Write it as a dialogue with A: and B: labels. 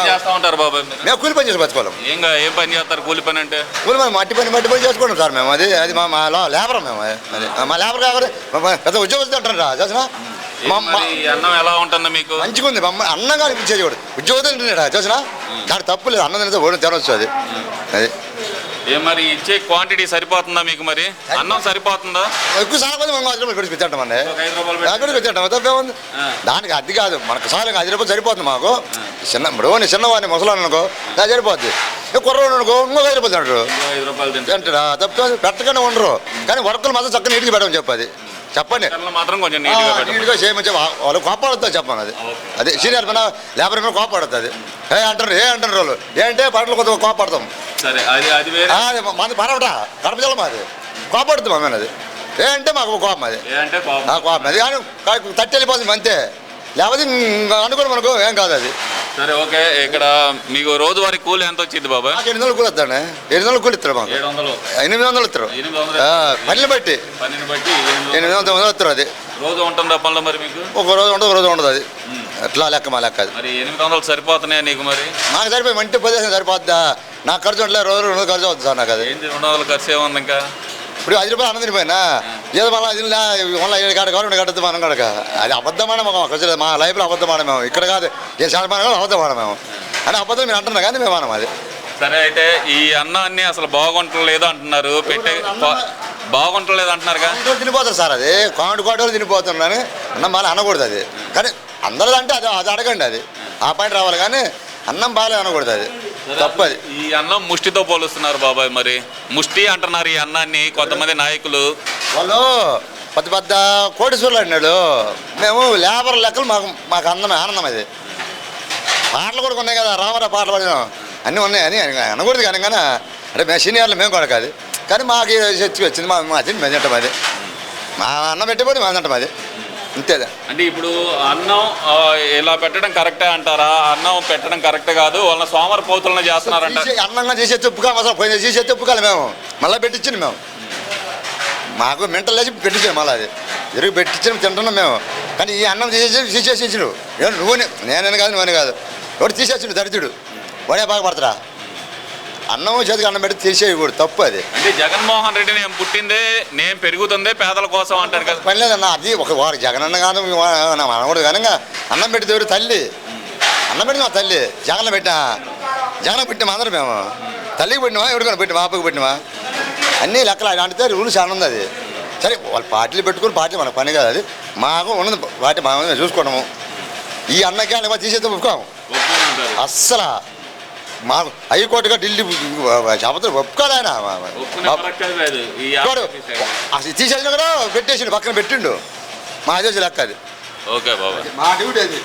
A: ఏం చేస్తా ఉంటారు మీరు?
B: మేము కూలి పని చేసి బతుకోలేం.
A: ఏంగా ఏం పని చేస్తారు కూలి పని అంటే?
B: కూలి పని మట్టి పని మట్టి పని చేసుకుంటాం సార్ మేము. అది అది మా మా లో- లేబర్ మేము అది మా లేబర్ కావాలి పెద్ద ఉద్యోగస్తులు అంటారా చేసిన? మా మా-
A: మరి ఈ అన్నం ఎలా ఉంటుంది మీకు?
B: మంచిగా ఉంది. మా అమ్మ అన్నంగా అనిపించేది కూడా. ఉద్యోగం తింటాడా చేసిన? కానీ తప్పు లేదు. అన్నం తింటే ఓడి అది. అది.
A: ఏ మరి ఇచ్చే క్వాంటిటీ సరిపోతుందా మీకు మరి? అన్నం సరిపోతుందా?
B: ఎక్కువ మనం ఐదు రూపాయలు పెట్టి- పెట్టండి. తప్పే ఉంది. దానికి అది కాదు. మనకు సార్ ఐదు రూపాయలు సరిపోతుంది మాకు. చిన్న ఇప్పుడు నేను చిన్నవాడిని ముసలాన్ని అనుకో నాకు సరిపోద్ది. ఏ కుర్రవాడిని అనుకో ఇంకొక ఐదు రూపాయలు తింటారు
A: ఇంకో ఐదు రూపాయలు తింటారు
B: తింటారా తప్ప పెట్టగానే ఉండరు. కానీ వర్కులు మాత్రం చక్కగా నీటికి పెట్టమని చెప్పది. చెప్పండి.
A: మాత్రం కొంచెం నీట్గా
B: చేయమని వాళ్ళు కోపాడుతుంది చెప్పాను అది. అదే సీనియర్ మీద లేబర్ మీద కోపాడుతుంది ఏ అంటారు ఏ అంటారు వాళ్ళు? ఏంటంటే పంటలు కొద్దిగా కోపాడతాం.
A: సరే అది అది వేరే.
B: మాది పరవట కడప జిల్లా మాది కోపాడుతాం అమ్మ అది. ఏ అంటే మాకు కోపం అది.
A: ఏ అంటే పాపం
B: ఆ కోపం అది. కానీ తట్టి వెళ్ళిపోతుంది అంతే. లేకపోతే ఇంక అనుకోని మనకు ఏం కాదు అది.
A: సరే ఓకే ఇక్కడ మీకు రోజువారీ కూలి ఎంత వచ్చింది బాబాయ్
B: మాకు ఎనిమిది వందలు కూలి ఇస్తాడు ఎనిమిది వందలు కూలి ఇస్తారు మాకు.
A: ఏడు వందలు
B: ఎనిమిది వందలు ఇస్తారు.
A: ఎనిమిది వందలు
B: ఆ, పనిని బట్టి.
A: పనిని బట్టి ఎనిమిది వందలు.
B: ఎనిమిది వందలు ఇస్తారు అది.
A: రోజు ఉంటుందా పనులు మరి మీకు?
B: ఒక రోజు ఉండదు ఒక రోజు ఉండదు అది. ఎట్లా లెక్క మా లెక్క అది.
A: మరి ఎనిమిది వందలు సరిపోతున్నాయా నీకు మరి?
B: నాకు సరిపోయి మంచి ప్రదేశం సరిపోద్దా? నా ఖర్చు ఉండలే రోజు రెండు ఖర్చు అవుతుంది సార్ నాకు అది.
A: రెండు ఖర్చు
B: ఇప్పుడు ఐదు రూపాయలు అన్నది పోయినా ఏదో మళ్ళీ అది మళ్ళీ ఏడు కాడ కావాలి కట్టదు మనం కనుక అది అబద్ధమైన ఖర్చు లేదు మా లైఫ్లో అబద్ధమైన మేము. ఇక్కడ కాదు ఏ శాతమాన కూడా అబద్ధమైన మేము. అని అబద్ధం మీరు అంటున్నారు కానీ మేము మనం అది.
A: సరే అయితే ఈ అన్నాన్ని అసలు బాగుంటలేదు అంటున్నారు. పెట్టే బాగుంటలేదు
B: కానీ తినిపోతారు సార్ అది. కాండు కోటలు తినిపోతున్నాను అన్నం బాగా అనకూడదు అది. కానీ అందరిదంటే అది అది అడగండి అది. ఆ పాయింట్ రావాలి కానీ అన్నం బాగాలేదు అనకూడదు అది. తప్పది.
A: ఈ అన్నం ముష్టితో పోలుస్తున్నారు బాబాయ్ మరి. ముష్టి అంటున్నారు ఈ అన్నాన్ని కొంతమంది నాయకులు.
B: వాళ్ళు పెద్ద పెద్ద కోటీశ్వరులు అన్నాడు మేము లేబర్ లెక్కలు మాకు మాకు అందం ఆనందం అది. పాటలు కూడా ఉన్నాయి కదా రామారావు పాటలు పాడినాం. అన్నీ ఉన్నాయి అని అనకూడదు కానీ కానీ. అంటే మేము సీనియర్లు మేము కూడా కాదు. కానీ మాకు శక్తి వచ్చింది మా మా తిండి మేము తింటాం అది. మా అన్నం పెట్టిపోతే మా తింటాం అది. అంతేదా
A: అంటే ఇప్పుడు అన్నం ఇలా పెట్టడం కరెక్టే అంటారా? అన్నం పెట్టడం కరెక్ట్ కాదు వాళ్ళ సోమర పోతులను చేస్తున్నారంట.
B: అన్నంగా చేసే చెప్పుగా అసలు పోయిన చేసే చెప్పుకోవాలి మేము. మళ్ళీ పెట్టించింది మేము. మాకు మెంటల్ లేచి పెట్టించాము మళ్ళీ అది. ఎరుగు పెట్టించిన తింటున్నాం మేము. కానీ ఈ అన్నం తీసేసి తీసేసి ఇచ్చిన నువ్వు నేనని కాదు నువ్వని కాదు. ఎవడు తీసేసిండు దరిద్రుడు. వాడే బాగా పడతారా అన్నం చేతికి అన్నం పెట్టి తీసేయకూడదు తప్పు అది.
A: అంటే జగన్మోహన్ రెడ్డి నేను పుట్టిందే నేను పెరుగుతుందే పేదల కోసం అంటారు కదా.
B: పని లేదన్న అది ఒక వారు జగనన్న కానీ ఇంకా అన్నం పెట్టి దేవుడు తల్లి. అన్నం పెట్టిన తల్లి. జగన్ పెట్టినా జగన్ పెట్టిన అందరం మేము. తల్లికి పెట్టినవా ఎవరికైనా పెట్టినా మా అప్పకి పెట్టినవా? అన్నీ లెక్కలు ఆయన అంటే రూల్స్ చాలా ఉంది అది. సరే వాళ్ళు పార్టీలు పెట్టుకుని పార్టీ మన పని కాదు అది. మాకు ఉన్నది పార్టీ మా చూసుకోవడము. ఈ అన్నకి అన్న తీసేస్తే ఒప్పుకోము. అస్సలు. మాకు హైకోర్టుగా ఢిల్లీ చెప్పదు ఒప్పుకోదు ఆయన. అసలు తీసేసిన కూడా పెట్టేసిండు పక్కన పెట్టిండు. మా అదే లెక్క అది.
A: ఓకే బాబాయ్.
B: మా డ్యూటీ అది.